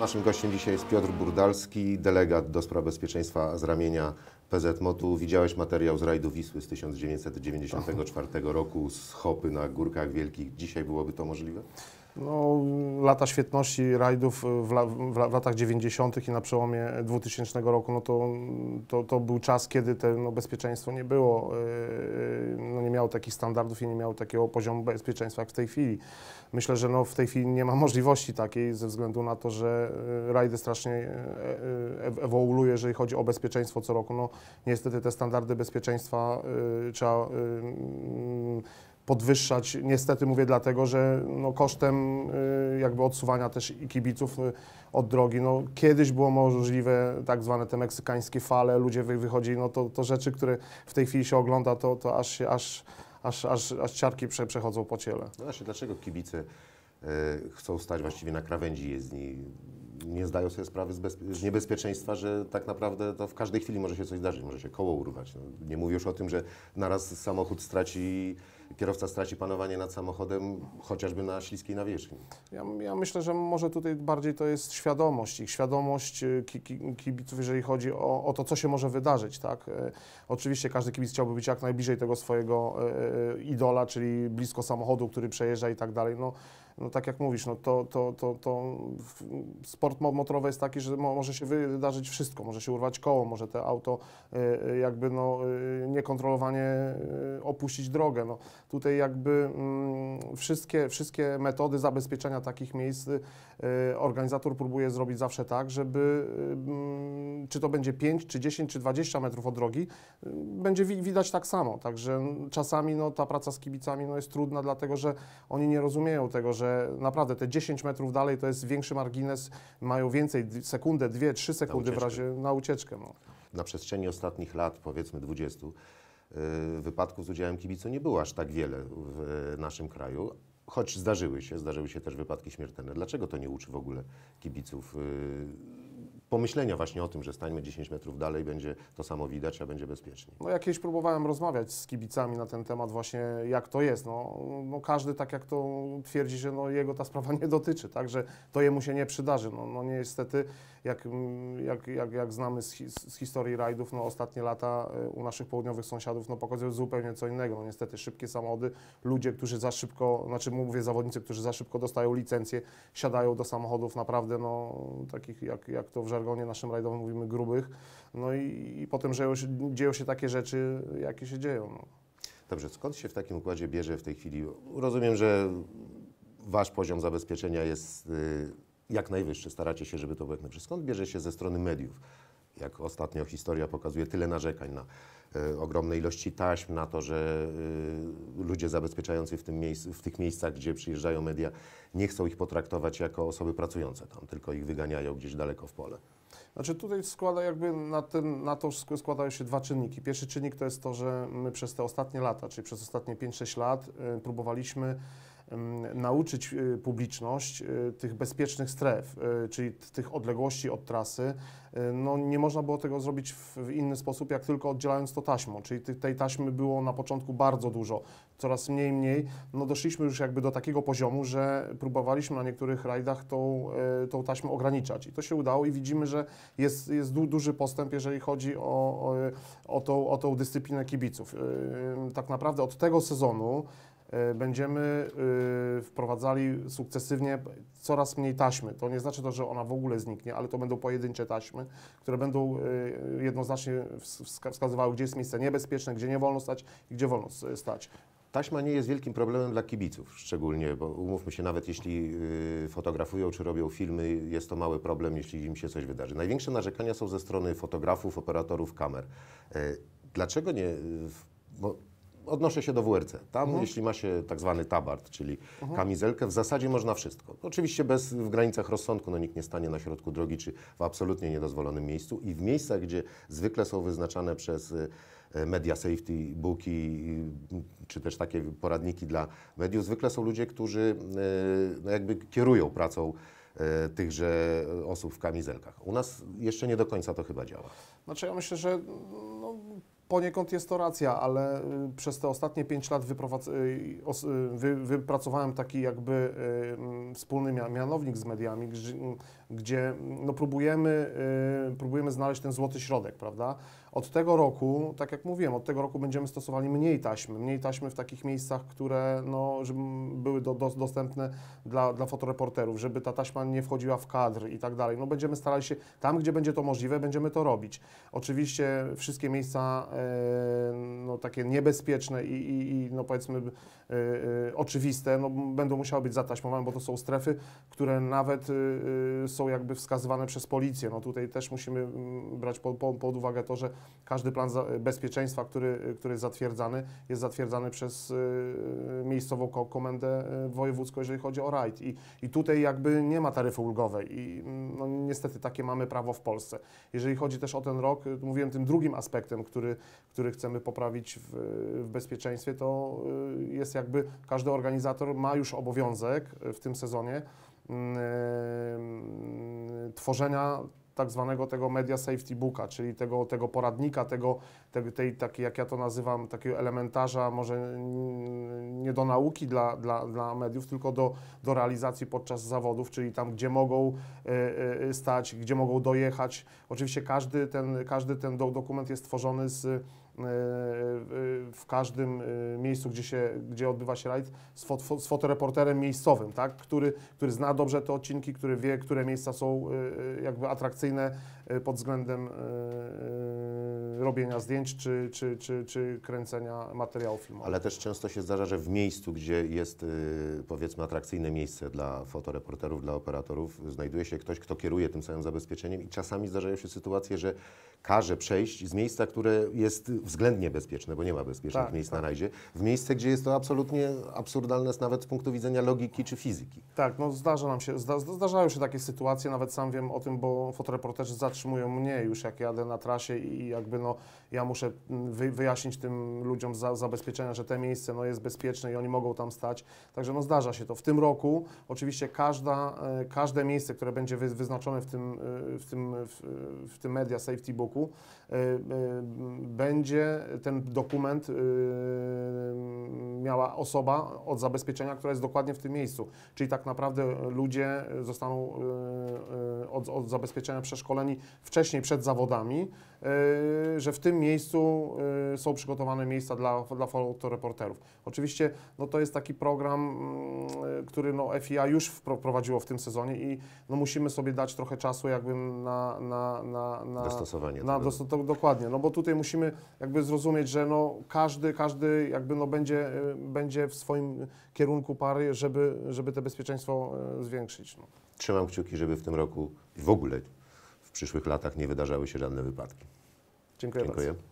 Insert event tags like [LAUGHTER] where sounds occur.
Naszym gościem dzisiaj jest Piotr Burdalski, delegat do spraw bezpieczeństwa z ramienia PZMOT-u. Widziałeś materiał z rajdu Wisły z 1994 roku, z Hopy na Górkach Wielkich. Dzisiaj byłoby to możliwe? No, lata świetności rajdów w, la, w, la, w latach 90. i na przełomie 2000 roku, no to, to, to był czas, kiedy to no, bezpieczeństwo nie było, yy, no, nie miało takich standardów i nie miało takiego poziomu bezpieczeństwa jak w tej chwili. Myślę, że no, w tej chwili nie ma możliwości takiej ze względu na to, że yy, rajdy strasznie yy, ewoluuje, jeżeli chodzi o bezpieczeństwo co roku. No, niestety te standardy bezpieczeństwa yy, trzeba yy, podwyższać. Niestety mówię dlatego, że no kosztem y, jakby odsuwania też i kibiców y, od drogi. No, kiedyś było możliwe tak zwane te meksykańskie fale, ludzie wy, wychodzili, no to, to rzeczy, które w tej chwili się ogląda, to, to aż, się, aż, aż, aż, aż ciarki prze, przechodzą po ciele. No właśnie, dlaczego kibice y, chcą stać właściwie na krawędzi jezdni? Nie zdają sobie sprawy z, z, niebezpieczeństwa, że tak naprawdę to w każdej chwili może się coś zdarzyć, może się koło urwać. No, nie mówię już o tym, że naraz samochód straci kierowca straci panowanie nad samochodem chociażby na śliskiej nawierzchni. Ja, ja myślę, że może tutaj bardziej to jest świadomość, ich świadomość ki, ki, kibiców, jeżeli chodzi o, o, to, co się może wydarzyć. Tak? E, oczywiście każdy kibic chciałby być jak najbliżej tego swojego e, idola, czyli blisko samochodu, który przejeżdża i tak dalej. No, no tak jak mówisz, no to, to, to, to sport motorowy jest taki, że może się wydarzyć wszystko, może się urwać koło, może te auto y, jakby no, y, niekontrolowanie y, opuścić drogę. No, tutaj jakby mm, wszystkie, wszystkie metody zabezpieczenia takich miejsc organizator próbuje zrobić zawsze tak, żeby mm, czy to będzie 5, czy 10, czy 20 metrów od drogi, będzie widać tak samo. Także czasami no, ta praca z kibicami no, jest trudna, dlatego że oni nie rozumieją tego, że naprawdę te 10 metrów dalej to jest większy margines, mają więcej, sekundę, dwie, trzy sekundy w razie na ucieczkę. No. Na przestrzeni ostatnich lat, powiedzmy 20, y, wypadków z udziałem kibicu nie było aż tak wiele w naszym kraju, choć zdarzyły się, zdarzyły się też wypadki śmiertelne. Dlaczego to nie uczy w ogóle kibiców y, pomyślenia właśnie o tym, że stańmy 10 metrów dalej, będzie to samo widać, a będzie bezpiecznie. No ja kiedyś próbowałem rozmawiać z kibicami na ten temat właśnie, jak to jest. No, no każdy tak jak to twierdzi, że no jego ta sprawa [LAUGHS] nie dotyczy, tak, że to jemu się nie przydarzy. No, no niestety, jak, jak, jak, jak znamy z, z historii rajdów, no ostatnie lata y, u naszych południowych sąsiadów, no pokazują zupełnie co innego. No niestety szybkie samochody, ludzie, którzy za szybko, znaczy mówię zawodnicy, którzy za szybko dostają licencję, siadają do samochodów naprawdę, no takich jak, jak to w żargonie naszym rajdowym mówimy grubych, no i, i potem się, dzieją się takie rzeczy, jakie się dzieją. No. Dobrze, skąd się w takim układzie bierze w tej chwili? Rozumiem, że wasz poziom zabezpieczenia jest y, jak najwyższy, staracie się, żeby to było jak najwyższy. Skąd bierze się ze strony mediów? Jak ostatnio historia pokazuje, tyle narzekań na y, ogromne ilości taśm, na to, że y, ludzie zabezpieczający w, tym miejsc, w tych miejscach, gdzie przyjeżdżają media, nie chcą ich potraktować jako osoby pracujące tam, tylko ich wyganiają gdzieś daleko w pole. Znaczy tutaj składa jakby na, ten, na to składają się dwa czynniki. Pierwszy czynnik to jest to, że my przez te ostatnie lata, czyli przez ostatnie 5-6 lat y, próbowaliśmy nauczyć y, publiczność y, tych bezpiecznych stref, y, czyli tych odległości od trasy. No, nie można było tego zrobić w inny sposób, jak tylko oddzielając to taśmą, czyli tej taśmy było na początku bardzo dużo, coraz mniej, mniej. No, doszliśmy już jakby do takiego poziomu, że próbowaliśmy na niektórych rajdach tą, tą taśmę ograniczać i to się udało i widzimy, że jest, jest du duży postęp, jeżeli chodzi o, o, o, tą, o tą dyscyplinę kibiców. Tak naprawdę od tego sezonu będziemy e, wprowadzali sukcesywnie coraz mniej taśmy. To nie znaczy to, że ona w ogóle zniknie, ale to będą pojedyncze taśmy, które będą e, jednoznacznie wskazywały, gdzie jest miejsce niebezpieczne, gdzie nie wolno stać i gdzie wolno stać. Taśma nie jest wielkim problemem dla kibiców, szczególnie, bo umówmy się, nawet jeśli fotografują czy robią filmy, jest to mały problem, jeśli im się coś wydarzy. Największe narzekania są ze strony fotografów, operatorów kamer. Dlaczego nie? Bo odnoszę się do WRC. Tam, mhm. jeśli ma się tak zwany tabart, czyli mhm. kamizelkę, w zasadzie można wszystko. Oczywiście bez, w granicach rozsądku, no nikt nie stanie na środku drogi, czy w absolutnie niedozwolonym miejscu. I w miejscach, gdzie zwykle są wyznaczane przez e, media safety booki, czy też takie poradniki dla mediów, zwykle są ludzie, którzy no jakby kierują pracą tychże osób w kamizelkach. U nas jeszcze nie do końca to chyba działa. Znaczy ja myślę, że no, Poniekąd jest to racja, ale y, przez te ostatnie 5 lat y, y, wy, wypracowałem taki jakby wspólny mia- mianownik z mediami, gdzie, no próbujemy, próbujemy znaleźć ten złoty środek, prawda? Od tego roku, tak jak mówiłem, od tego roku będziemy stosowali mniej taśmy, mniej taśmy w takich miejscach, które no, były do, do, dostępne dla, dla fotoreporterów, żeby ta taśma nie wchodziła w kadr i tak dalej. No będziemy starali się, tam gdzie będzie to możliwe, będziemy to robić. Oczywiście wszystkie miejsca e, no, takie niebezpieczne i, i, i no powiedzmy e, e, oczywiste, no, będą musiały być zataśmowane, bo to są strefy, które nawet e, e, są jakby wskazywane przez policję. No tutaj też musimy mm, brać po, po, pod uwagę to, że każdy plan bezpieczeństwa, który, który jest zatwierdzany, jest zatwierdzany przez e, miejscową ko- komendę e, wojewódzką, jeżeli chodzi o rajd. I, I tutaj jakby nie ma taryfy ulgowej i mm, no, niestety takie mamy prawo w Polsce. Jeżeli chodzi też o ten rok, y, mówiłem tym drugim aspektem, który, który chcemy poprawić w, w bezpieczeństwie, to y, jest jakby każdy organizator ma już obowiązek y, w tym sezonie mm, tworzenia tak zwanego tego media safety booka, czyli tego, tego poradnika, tego, tego tej, taki, jak ja to nazywam, takiego elementarza, może nie do nauki dla, dla, dla mediów, tylko do, do realizacji podczas zawodów, czyli tam, gdzie mogą e, e, stać, gdzie mogą dojechać. Oczywiście każdy ten, każdy ten do, dokument jest tworzony z, w każdym e, miejscu, gdzie, się, gdzie odbywa się rajd, z, fot, z fotoreporterem miejscowym, tak? który, który zna dobrze te odcinki, który wie, które miejsca są e, jakby atrakcyjne e, pod względem e, e, robienia zdjęć czy, czy, czy, czy kręcenia materiałów filmowych. Ale też często się zdarza, że w miejscu, gdzie jest y, powiedzmy atrakcyjne miejsce dla fotoreporterów, dla operatorów, znajduje się ktoś, kto kieruje tym samym zabezpieczeniem i czasami zdarzają się sytuacje, że każe przejść z miejsca, które jest względnie bezpieczne, bo nie ma bezpiecznych Tak, miejsc tak. na rajdzie, w miejsce, gdzie jest to absolutnie absurdalne nawet z punktu widzenia logiki czy fizyki. Tak, no zdarza nam się, zda, zdarzają się takie sytuacje, nawet sam wiem o tym, bo fotoreporterzy zatrzymują mnie już jak jadę na trasie i jakby no ja muszę mm, wy, wyjaśnić tym ludziom za zabezpieczenia, że te miejsce no, jest bezpieczne i oni mogą tam stać. Także no zdarza się to. W tym roku oczywiście każda, e, każde miejsce, które będzie wy, wyznaczone w tym, e, w tym, w, w tym Media Safety Booku, e, będzie ten dokument miała osoba od zabezpieczenia, która jest dokładnie w tym miejscu. Czyli tak naprawdę ludzie zostaną od, od zabezpieczenia przeszkoleni wcześniej, przed zawodami, że w tym miejscu e, są przygotowane miejsca dla, dla fotoreporterów. Oczywiście no, to jest taki program, mm, który no, FIA już wprowadziło w tym sezonie i no, musimy sobie dać trochę czasu jakby na, na, na, na, Dostosowanie na to, dokładnie, no bo tutaj musimy jakby zrozumieć, że no każdy, każdy jakby no będzie, y, będzie w swoim kierunku pary, żeby, żeby to bezpieczeństwo y, zwiększyć. No. Trzymam kciuki, żeby w tym roku w ogóle w przyszłych latach nie wydarzały się żadne wypadki. Dziękuję bardzo. Dziękuję.